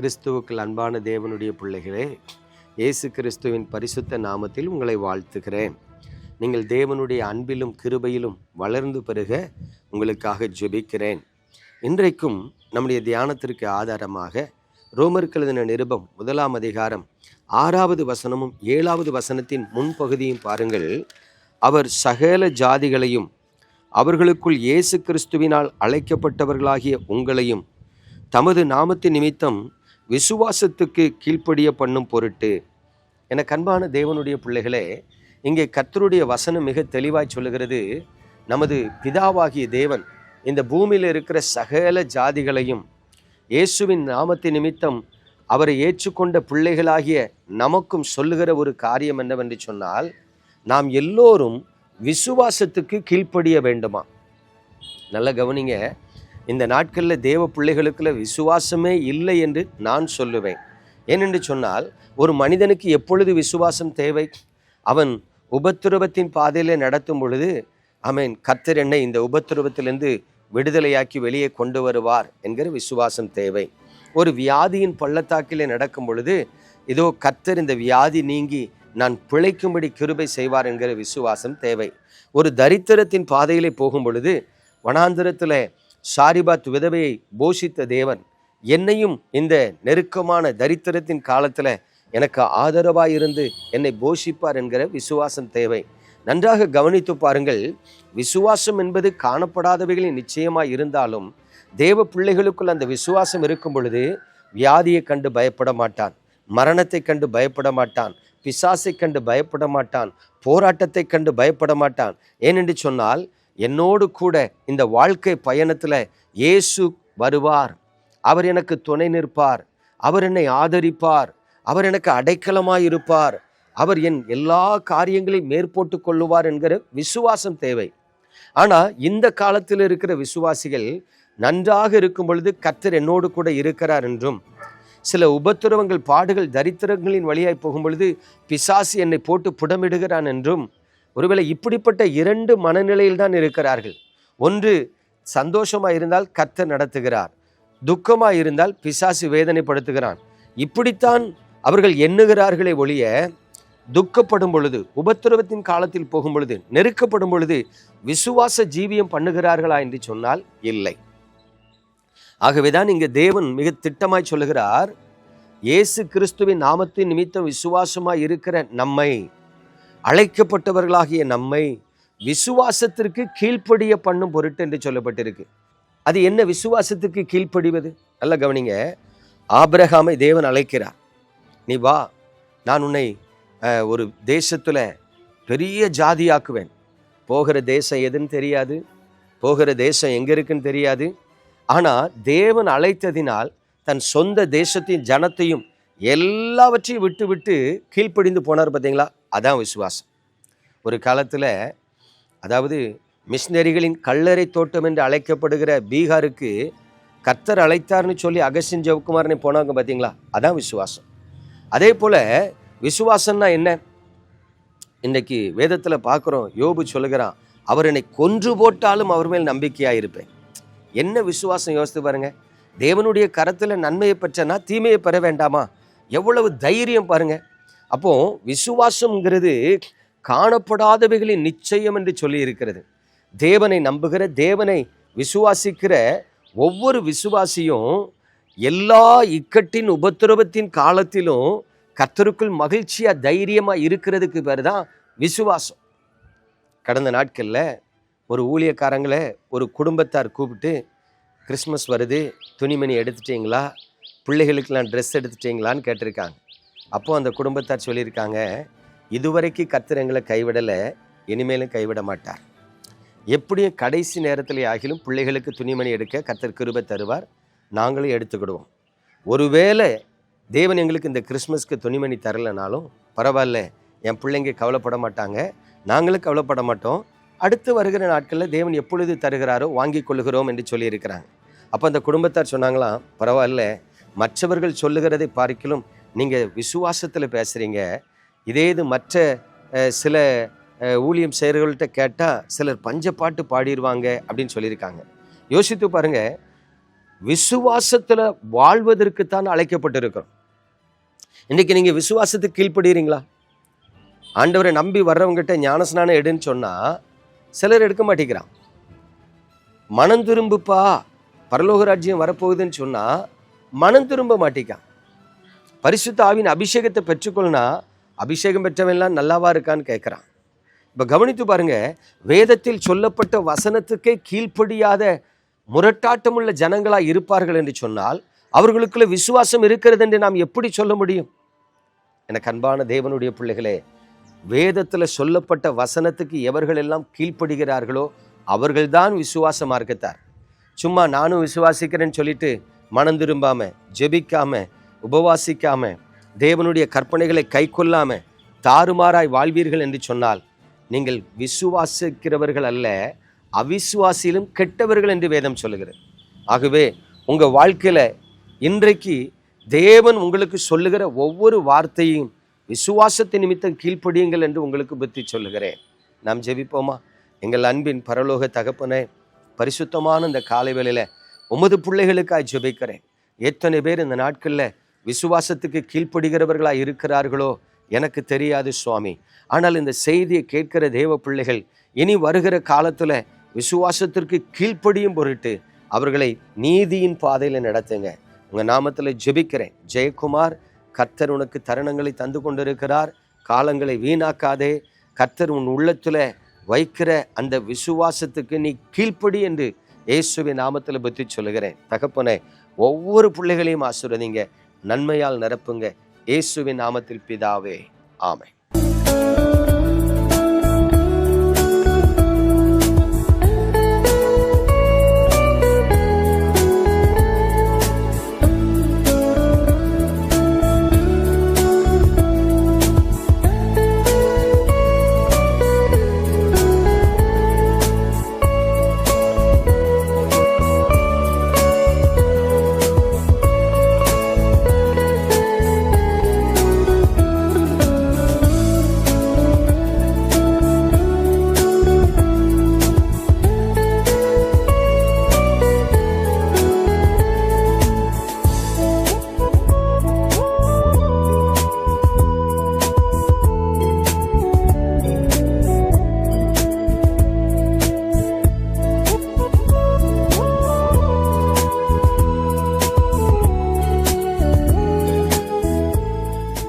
கிறிஸ்துவுக்குள் அன்பான தேவனுடைய பிள்ளைகளே இயேசு கிறிஸ்துவின் பரிசுத்த நாமத்தில் உங்களை வாழ்த்துகிறேன். நீங்கள் தேவனுடைய அன்பிலும் கிருபையிலும் வளர்ந்து பெருக உங்களுக்காக ஜெபிக்கிறேன். இன்றைக்கும் நம்முடைய தியானத்திற்கு ஆதாரமாக ரோமர் எழுதின நிருபம் முதலாம் அதிகாரம் ஆறாவது வசனமும் ஏழாவது வசனத்தின் முன்பகுதியும் பாருங்கள். அவர் சகல ஜாதிகளையும் அவர்களுக்குள் இயேசு கிறிஸ்துவினால் அழைக்கப்பட்டவர்களாகிய உங்களையும் தமது நாமத்தின் நிமித்தம் விசுவாசத்துக்கு கீழ்ப்படிய பண்ணும் பொருட்டு என கண்பான தேவனுடைய பிள்ளைகளே இங்கே கர்த்தருடைய வசனம் மிக தெளிவாய் சொல்லுகிறது. நமது பிதாவாகிய தேவன் இந்த பூமியில் இருக்கிற சகல ஜாதிகளையும் இயேசுவின் நாமத்து நிமித்தம் அவரை ஏற்றுக்கொண்ட பிள்ளைகளாகிய நமக்கும் சொல்லுகிற ஒரு காரியம் என்னவென்று சொன்னால் நாம் எல்லோரும் விசுவாசத்துக்கு கீழ்ப்படிய வேண்டுமா? நல்ல கவனிங்க. இந்த நாட்களில் தேவ பிள்ளைகளுக்குள்ள விசுவாசமே இல்லை என்று நான் சொல்லுவேன். ஏனென்று சொன்னால் ஒரு மனிதனுக்கு எப்பொழுது விசுவாசம் தேவை? அவன் உபத்திரவத்தின் பாதையிலே நடத்தும் பொழுது அவன் கர்த்தர் என்னை இந்த உபத்திரவத்திலிருந்து விடுதலையாக்கி வெளியே கொண்டு வருவார் என்கிற விசுவாசம் தேவை. ஒரு வியாதியின் பள்ளத்தாக்கிலே நடக்கும் பொழுது இதோ கத்தர் இந்த வியாதி நீங்கி நான் பிழைக்கும்படி கிருபை செய்வார் என்கிற விசுவாசம் தேவை. ஒரு தரித்திரத்தின் பாதையிலே போகும் பொழுது வனாந்திரத்தில் சாரிபாத் விதவையை போஷித்த தேவன் என்னையும் இந்த நெருக்கமான தரித்திரத்தின் காலத்தில் எனக்கு ஆதரவாக இருந்து என்னை போஷிப்பார் என்கிற விசுவாசம் தேவை. நன்றாக கவனித்து பாருங்கள் விசுவாசம் என்பது காணப்படாதவைகளில் நிச்சயமாக இருந்தாலும் தேவ பிள்ளைகளுக்குள் அந்த விசுவாசம் இருக்கும் பொழுது வியாதியை கண்டு பயப்பட மாட்டான் மரணத்தை கண்டு பயப்பட மாட்டான் பிசாசை கண்டு பயப்பட மாட்டான் போராட்டத்தை கண்டு பயப்பட மாட்டான். ஏனென்று சொன்னால் என்னோடு கூட இந்த வாழ்க்கை பயணத்தில் இயேசு வருவார். அவர் எனக்கு துணை நிற்பார். அவர் என்னை ஆதரிப்பார். அவர் எனக்கு அடைக்கலமாக இருப்பார். அவர் என் எல்லா காரியங்களையும் மேற்போட்டு கொள்ளுவார் என்கிற விசுவாசம் தேவை. ஆனால் இந்த காலத்தில் இருக்கிற விசுவாசிகள் நன்றாக இருக்கும் பொழுது கர்த்தர் என்னோடு கூட இருக்கிறார் என்றும் சில உபத்திரவங்கள் பாடுகள் தரித்திரங்களின் வழியாய் போகும் பொழுது பிசாசு என்னை போட்டு புடமிடுகிறான் என்றும் ஒருவேளை இப்படிப்பட்ட இரண்டு மனநிலையில் தான் இருக்கிறார்கள். ஒன்று சந்தோஷமாக இருந்தால் கத்த நடத்துகிறார். துக்கமாக இருந்தால் பிசாசு வேதனைப்படுத்துகிறான். இப்படித்தான் அவர்கள் எண்ணுகிறார்களே ஒழிய துக்கப்படும் பொழுது உபத்திரவத்தின் காலத்தில் போகும் பொழுது நெருக்கப்படும் பொழுது விசுவாச ஜீவியம் பண்ணுகிறார்களா என்று சொன்னால் இல்லை. ஆகவேதான் இங்கே தேவன் மிக திட்டமாய் சொல்லுகிறார் இயேசு கிறிஸ்துவின் நாமத்தின் நிமித்தம் விசுவாசமாய் இருக்கிற நம்மை அழைக்கப்பட்டவர்களாகிய நம்மை விசுவாசத்திற்கு கீழ்ப்படிய பண்ணும் பொருட்டு என்று சொல்லப்பட்டிருக்கு. அது என்ன விசுவாசத்துக்கு கீழ்ப்படிவது? நல்ல கவனிங்க. ஆபிரகாமை தேவன் அழைக்கிறார். நீ வா நான் உன்னை ஒரு தேசத்தில் பெரிய ஜாதியாக்குவேன். போகிற தேசம் எதுன்னு தெரியாது. போகிற தேசம் எங்கே இருக்குன்னு தெரியாது. ஆனால் தேவன் அழைத்ததினால் தன் சொந்த தேசத்தையும் ஜனத்தையும் எல்லாவற்றையும் விட்டு விட்டு கீழ்ப்படிந்து போனார் பார்த்தீங்களா? அதான் விசுவாசம். ஒரு காலத்தில் அதாவது மிஷினரிகளின் கல்லறை தோட்டம் என்று அழைக்கப்படுகிற பீகாருக்கு கர்த்தர் அழைத்தார்னு சொல்லி அகஸ்டின் ஜெவக்குமார்னு போனாங்க பார்த்தீங்களா? அதான் விசுவாசம். அதே போல் விசுவாசம்னா என்ன? இன்னைக்கு வேதத்தில் பார்க்குறோம் யோபு சொல்லுகிறான் அவர் என்னை கொன்று போட்டாலும் அவர் மேல் நம்பிக்கையாக இருப்பேன் என்ன விசுவாசம் யோசித்து பாருங்க. தேவனுடைய கரத்தில் நன்மையை பெற்றனா தீமையை பெற வேண்டாமா? எவ்வளவு தைரியம் பாருங்க. அப்போ விசுவாசம்ங்கிறது காணப்படாதவைகளின் நிச்சயம் என்று சொல்லி இருக்கிறது தேவனை நம்புகிற தேவனை விசுவாசிக்கிற ஒவ்வொரு விசுவாசியும் எல்லா இக்கட்டின் உபத்திரவத்தின் காலத்திலும் கத்தருக்குள் மகிழ்ச்சியாக தைரியமாக இருக்கிறதுக்கு பேர் தான் விசுவாசம். கடந்த நாட்களில் ஒரு ஊழியக்காரங்களை ஒரு குடும்பத்தார் கூப்பிட்டு கிறிஸ்மஸ் வருது துணிமணி எடுத்துட்டீங்களா? பிள்ளைகளுக்கெல்லாம் ட்ரெஸ் எடுத்துட்டீங்களான்னு கேட்டிருக்காங்க. அப்போது அந்த குடும்பத்தார் சொல்லியிருக்காங்க இதுவரைக்கும் கர்த்தர் எங்களை கைவிடலை இனிமேலும் கைவிட மாட்டார். எப்படியும் கடைசி நேரத்தில் ஆகிலும் பிள்ளைகளுக்கு துணிமணி எடுக்க கத்தர் கிருபை தருவார். நாங்களும் எடுத்துக்கிடுவோம். ஒருவேளை தேவன் எங்களுக்கு இந்த கிறிஸ்மஸ்க்கு துணிமணி தரலைனாலும் பரவாயில்ல என் பிள்ளைங்க கவலைப்பட மாட்டாங்க. நாங்களும் கவலைப்பட மாட்டோம். அடுத்து வருகிற நாட்களில் தேவன் எப்பொழுது தருகிறாரோ வாங்கி கொள்கிறோம் என்று சொல்லியிருக்கிறாங்க. அப்போ அந்த குடும்பத்தார் சொன்னாங்களாம் பரவாயில்ல மற்றவர்கள் சொல்லுகிறதை பார்க்கலும் நீங்கள் விசுவாசத்தில் பேசுகிறீங்க இதே இது மற்ற சில ஊழியம் செய்கிறவர்கள்ட்ட கேட்டால் சிலர் பஞ்ச பாட்டு பாடிடுவாங்க அப்படின்னு சொல்லியிருக்காங்க. யோசித்து பாருங்க. விசுவாசத்தில் வாழ்வதற்கு தான் அழைக்கப்பட்டிருக்கிறோம். இன்றைக்கி நீங்கள் விசுவாசத்துக்கு கீழ்ப்படுகிறீங்களா ஆண்டவரை நம்பி வர்றவங்ககிட்ட ஞானஸ்நானம் எடுன்னு சொன்னால் சிலர் எடுக்க மாட்டேங்கிறான். மனம் திரும்புப்பா. பரலோக ராஜ்யம் வரப்போகுதுன்னு சொன்னால் மனம் திரும்ப மாட்டேங்கான் பரிசுத்த ஆவின் அபிஷேகத்தை பெற்றுக்கொள்ளனா அபிஷேகம் பெற்றவன்லாம் நல்லாவா இருக்கான்னு கேட்குறான் இப்போ கவனித்து பாருங்க வேதத்தில் சொல்லப்பட்ட வசனத்துக்கே கீழ்ப்படியாத முரட்டாட்டமுள்ள ஜனங்களாக இருப்பார்கள் என்று சொன்னால் அவர்களுக்குள்ள விசுவாசம் இருக்கிறது என்று நாம் எப்படி சொல்ல முடியும்? எனக்கு அன்பான தேவனுடைய பிள்ளைகளே வேதத்தில் சொல்லப்பட்ட வசனத்துக்கு எவர்கள் எல்லாம் கீழ்ப்படுகிறார்களோ அவர்கள்தான் விசுவாச மார்க்கத்தார். சும்மா நானும் விசுவாசிக்கிறேன்னு சொல்லிட்டு மனம் திரும்பாமல் ஜெபிக்காமல் உபவாசிக்காமல் தேவனுடைய கற்பனைகளை கைக்கொள்ளாம தாறுமாறாய் வாழ்வீர்கள் என்று சொன்னால் நீங்கள் விசுவாசிக்கிறவர்கள் அல்ல அவிசுவாசியிலும் கெட்டவர்கள் என்று வேதம் சொல்லுகிறது. ஆகவே உங்கள் வாழ்க்கையில் இன்றைக்கு தேவன் உங்களுக்கு சொல்லுகிற ஒவ்வொரு வார்த்தையும் விசுவாசத்தை நிமித்தம் கீழ்ப்படியுங்கள் என்று உங்களுக்கு புத்தி சொல்லுகிறேன். நாம் ஜெபிப்போமா? எங்கள் அன்பின் பரலோக தகப்பனே பரிசுத்தமான இந்த காலை வேளையில் உமது பிள்ளைகளுக்காய் ஜெபிக்கிறேன். எத்தனை பேர் இந்த நாட்களில் விசுவாசத்துக்கு கீழ்ப்படுகிறவர்களாக இருக்கிறார்களோ எனக்கு தெரியாது சுவாமி. ஆனால் இந்த செய்தியை கேட்கிற தேவ பிள்ளைகள் இனி வருகிற காலத்தில் விசுவாசத்திற்கு கீழ்ப்படியும் பொருட்டு அவர்களை நீதியின் பாதையில் நடத்துங்க. உங்கள் நாமத்தில் ஜெபிக்கிறேன். ஜெயக்குமார் கர்த்தர் உனக்கு தருணங்களை தந்து கொண்டிருக்கிறார். காலங்களை வீணாக்காதே. கர்த்தர் உன் உள்ளத்தில் வைக்கிற அந்த விசுவாசத்துக்கு நீ கீழ்ப்படி என்று இயேசுவின் நாமத்தில் பற்றி சொல்லுகிறேன். தகப்பனே ஒவ்வொரு பிள்ளைகளையும் ஆசிர்வதிங்க. நன்மையால் நிரப்புங்க. இயேசுவின் நாமத்தில் பிதாவே. ஆமை